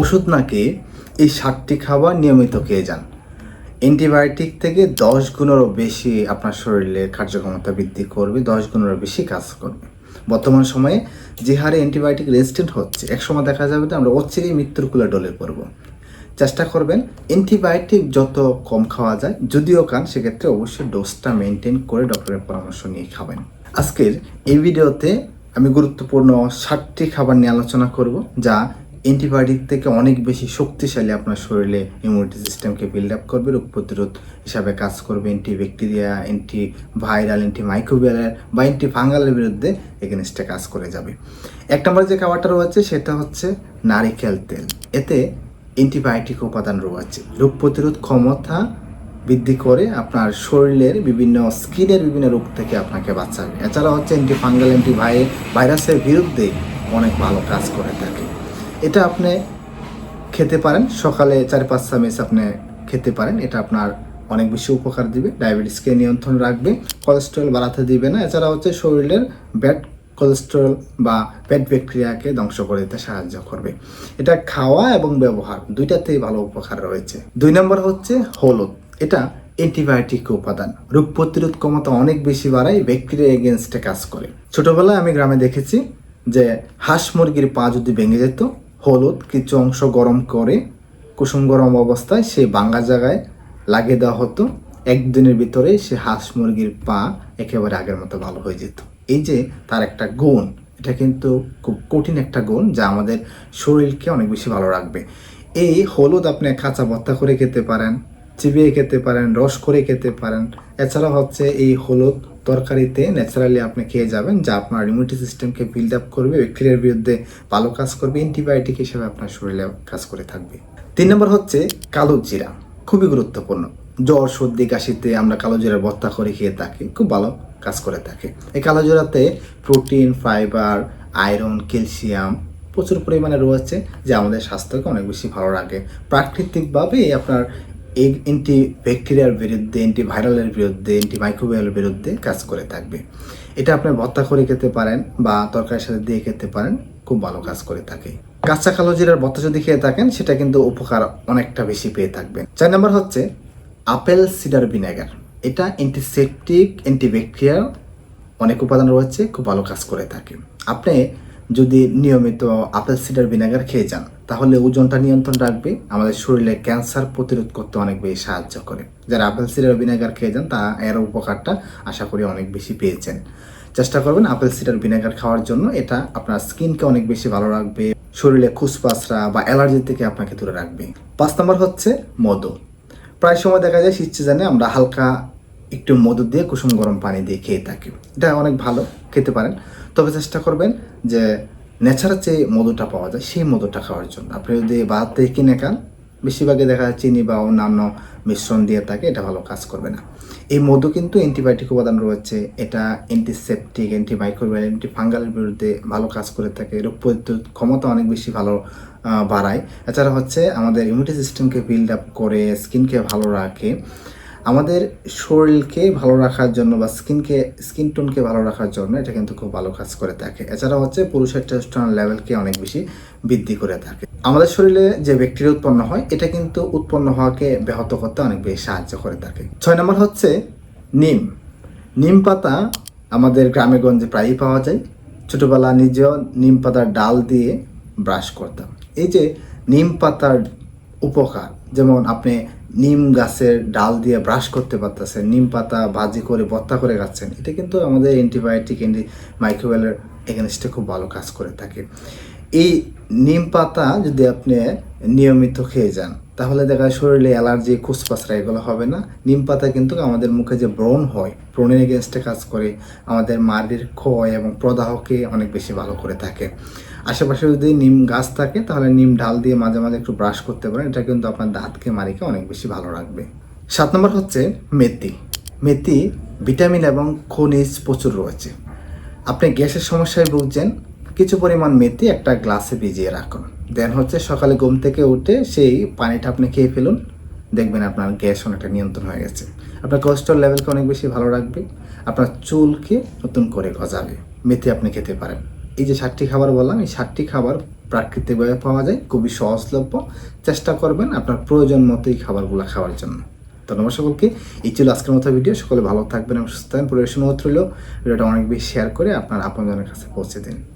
ওষুধ না খেয়ে এই সাতটি খাবার নিয়মিত খেয়ে যান। অ্যান্টিবায়োটিক থেকে দশ গুণেরও বেশি আপনার শরীরে কার্যক্ষমতা বৃদ্ধি করবে, দশ গুণেরও বেশি কাজ করবে। বর্তমান সময়ে যে হারে অ্যান্টিবায়োটিক রেজিস্ট্যান্ট হচ্ছে, একসময় দেখা যাবে যে আমরা অচিরেই মৃত্যুর কুলে ডলে পড়ব। চেষ্টা করবেন অ্যান্টিবায়োটিক যত কম খাওয়া যায়, যদিও খান, সেক্ষেত্রে অবশ্যই ডোজটা মেনটেন করে ডক্টরের পরামর্শ নিয়ে খাবেন। আজকের এই ভিডিওতে আমি গুরুত্বপূর্ণ ষাটটি খাবার নিয়ে আলোচনা করব, যা অ্যান্টিবায়োটিক থেকে অনেক বেশি শক্তিশালী আপনার শরীরে ইমিউনিটি সিস্টেমকে বিল্ড আপ করবে, রোগ প্রতিরোধ হিসাবে কাজ করবে anti bacteria anti viral anti মাইক্রোবিয়ালের বা অ্যান্টি ফাঙ্গালের বিরুদ্ধে এগেনস্টে কাজ করে যাবে। এক নম্বর যে খাবারটা রয়েছে সেটা হচ্ছে নারিকেল তেল। এতে অ্যান্টিবায়োটিক উপাদান রয়েছে। রোগ প্রতিরোধ ক্ষমতা বৃদ্ধি করে আপনার শরীরের বিভিন্ন, স্কিনের বিভিন্ন রোগ থেকে আপনাকে বাঁচাবে। এছাড়া হচ্ছে অ্যান্টি ফাঙ্গাল অ্যান্টি ভাইরাসের বিরুদ্ধে অনেক ভালো কাজ করে থাকে। এটা আপনি খেতে পারেন। সকালে চার পাঁচ চামচ আপনি খেতে পারেন। এটা আপনার অনেক বেশি উপকার দিবে। ডায়াবেটিসকে নিয়ন্ত্রণ রাখবে। কোলেস্টেরল বাড়াতে দিবে না। এছাড়া হচ্ছে শরীরের ব্যাড কোলেস্টেরল বা প্যাট ব্যাকটেরিয়াকে ধ্বংস করে দিতে সাহায্য করবে। এটা খাওয়া এবং ব্যবহার দুইটাতেই ভালো উপকার রয়েছে। দুই নম্বর হচ্ছে হলুদ। এটা অ্যান্টিবায়োটিক উপাদান। রোগ প্রতিরোধ ক্ষমতা অনেক বেশি বাড়ায়, ব্যাকটেরিয়া এগেনস্টে কাজ করে। ছোটবেলায় আমি গ্রামে দেখেছি যে হাঁস মুরগির পা যদি ভেঙে যেত হলুদ কিছু অংশ গরম করে কুসুম গরম অবস্থায় সে বাঙ্গা জায়গায় লাগিয়ে দেওয়া হতো। একদিনের ভিতরে সে হাঁস মুরগির পা একেবারে আগের মতো ভালো হয়ে যেত। এই যে তার একটা গুণ, এটা কিন্তু খুব কঠিন একটা গুণ যা আমাদের শরীরকে অনেক বেশি ভালো রাখবে। এই হলুদ আপনি কাঁচা ভর্তা করে খেতে পারেন চিবিয়ে খেতে পারেন, রস করে খেতে পারেন। এছাড়া হচ্ছে এই হলুদ তরকারিতে ন্যাচারালি আপনি খেয়ে যাবেন, যা আপনার ইমিউনিটি সিস্টেমকে বিল্ড আপ করবে ব্যাকটেরিয়ার বিরুদ্ধে ভালো কাজ করবে অ্যান্টিবায়োটিক হিসেবে আপনার শরীরে কাজ করে থাকবে। তিন নম্বর হচ্ছে কালো জিরা, খুবই গুরুত্বপূর্ণ। জ্বর, সর্দি, কাশিতে আমরা কালো জিরার ভর্তা করে খেয়ে থাকি, খুব ভালো কাজ করে থাকে। এই কালো জিরাতে প্রোটিন ফাইবার আয়রন ক্যালসিয়াম প্রচুর পরিমাণে রয়েছে, যা আমাদের স্বাস্থ্যকে অনেক বেশি ভালো রাখে। প্রাকৃতিকভাবে আপনার এই অ্যান্টি ব্যাকটেরিয়ার বিরুদ্ধে অ্যান্টি ভাইরালের বিরুদ্ধে অ্যান্টি মাইক্রোবিয়ালের বিরুদ্ধে কাজ করে থাকবে। এটা আপনি ভর্তা করে খেতে পারেন বা তরকারির সাথে দিয়ে খেতে পারেন, খুব ভালো কাজ করে থাকে। কাঁচা কালো জিরার ভর্তা যদি খেয়ে থাকেন, সেটা কিন্তু উপকার অনেকটা বেশি পেয়ে থাকবেন। চার নম্বর হচ্ছে আপেল সিডার ভিনেগার। এটা অ্যান্টিসেপটিক অ্যান্টিব্যাকটেরিয়াল অনেক উপাদান রয়েছে, খুব ভালো কাজ করে থাকে। আপনি যদি নিয়মিত আপেল সিডার ভিনেগার খেয়ে যান তাহলে ওজনটা নিয়ন্ত্রণ রাখবে, আমাদের শরীরে ক্যান্সার প্রতিরোধ করতে অনেক বেশি সাহায্য করে। যারা আপেল সিডার ভিনেগার খেয়ে যান তা এর উপকারটা আশা করি অনেক বেশি পেয়েছেন। চেষ্টা করবেন আপেল সিডার ভিনেগার খাওয়ার জন্য, এটা আপনার স্কিনকে অনেক বেশি ভালো রাখবে, শরীরে খুসপাসরা বা অ্যালার্জি থেকে আপনাকে দূরে রাখবে। পাঁচ নম্বর হচ্ছে মধু। প্রায় সময় দেখা যায় শীত সিজনে আমরা হালকা একটু মধু দিয়ে কুসুম গরম পানি দিয়ে খেয়ে থাকি। এটা অনেক ভালো, খেতে পারেন। তবে চেষ্টা করবেন যে ন্যাচারাল যে মধুটা পাওয়া যায়, সেই মধুটা খাওয়ার জন্য। আপনি যদি বাদ থেকে কিনে খান, বেশিরভাগই দেখা যায় চিনি বা অন্যান্য মিশ্রণ দিয়ে থাকে, এটা ভালো কাজ করবে না। এই মধু কিন্তু অ্যান্টিবায়োটিক উপাদান রয়েছে, এটা অ্যান্টিসেপটিক অ্যান্টিমাইক্রোবিয়াল অ্যান্টি ফাঙ্গালের বিরুদ্ধে ভালো কাজ করে থাকে, রোগ প্রতিরোধ ক্ষমতা অনেক বেশি ভালো বাড়ায়। এছাড়া হচ্ছে আমাদের ইমিউনিটি সিস্টেমকে বিল্ড আপ করে স্কিনকে ভালো রাখে। আমাদের শরীরকে ভালো রাখার জন্য বা স্কিনকে, স্কিন টোনকে ভালো রাখার জন্য এটা কিন্তু খুব ভালো কাজ করে থাকে। এছাড়া হচ্ছে পুরুষের টেস্টোস্টেরন লেভেলকে অনেক বেশি বৃদ্ধি করে থাকে। আমাদের শরীরে যে ব্যাকটেরিয়া উৎপন্ন হয়, এটা কিন্তু উৎপন্ন হওয়াকে ব্যাহত করতে অনেক বেশি সাহায্য করে থাকে। ছয় নম্বর হচ্ছে নিম। নিম পাতা আমাদের গ্রামে গঞ্জে প্রায়ই পাওয়া যায়। ছোটোবেলা নিজেও নিম পাতার ডাল দিয়ে ব্রাশ করতাম। এই যে নিম পাতার উপকার, যেমন আপনি নিম গাছের ডাল দিয়ে ব্রাশ করতে পারতেছেন, নিম পাতা ভাজি করে, ভর্তা করে খাচ্ছেন, এটা কিন্তু আমাদের অ্যান্টিবায়োটিক অ্যান্টি মাইক্রোওয়েলের এগেনস্টে খুব ভালো কাজ করে থাকে। এই নিম পাতা যদি আপনি নিয়মিত খেয়ে যান তাহলে দেখা যায় শরীরে অ্যালার্জি খুসপাসরা এগুলো হবে না। নিম পাতা কিন্তু আমাদের মুখে যে ব্রণ হয়, ব্রণের এগেনস্টে কাজ করে, আমাদের মাড়ির ক্ষয় এবং প্রদাহকে অনেক বেশি ভালো করে থাকে। আশেপাশে যদি নিম গাছ থাকে, তাহলে নিম ডাল দিয়ে মাঝে মাঝে একটু ব্রাশ করতে পারেন। এটা কিন্তু আপনার দাঁতকে মারিকে অনেক বেশি ভালো রাখবে। সাত নম্বর হচ্ছে মেথি। মেথি ভিটামিন এবং খনিজ প্রচুর রয়েছে। আপনি গ্যাসের সমস্যায় ভুগছেন, কিছু পরিমাণ মেথি একটা গ্লাসে ভিজিয়ে রাখুন। দেন হচ্ছে সকালে ঘুম থেকে উঠে সেই পানিটা আপনি খেয়ে ফেলুন। দেখবেন আপনার গ্যাস অনেকটা নিয়ন্ত্রণ হয়ে গেছে। আপনার কোলেস্ট্রল লেভেলকে অনেক বেশি ভালো রাখবে। আপনার চুলকে নতুন করে গজাবে। মেথি আপনি খেতে পারেন। এই যে সাতটি খাবার বললাম, এই সাতটি খাবার প্রাকৃতিকভাবে পাওয়া যায়, খুবই সহজলভ্য। চেষ্টা করবেন আপনার প্রয়োজন মতো এই খাবারগুলো খাওয়ার জন্য। ধন্যবাদ সকলকে। এই ছিল আজকের মতো ভিডিও। সকলে ভালো থাকবেন এবং সুস্থ থাকবেন। পরিবেশন রইল ভিডিওটা অনেক বেশি শেয়ার করে আপনার আপনজনের কাছে পৌঁছে দিন।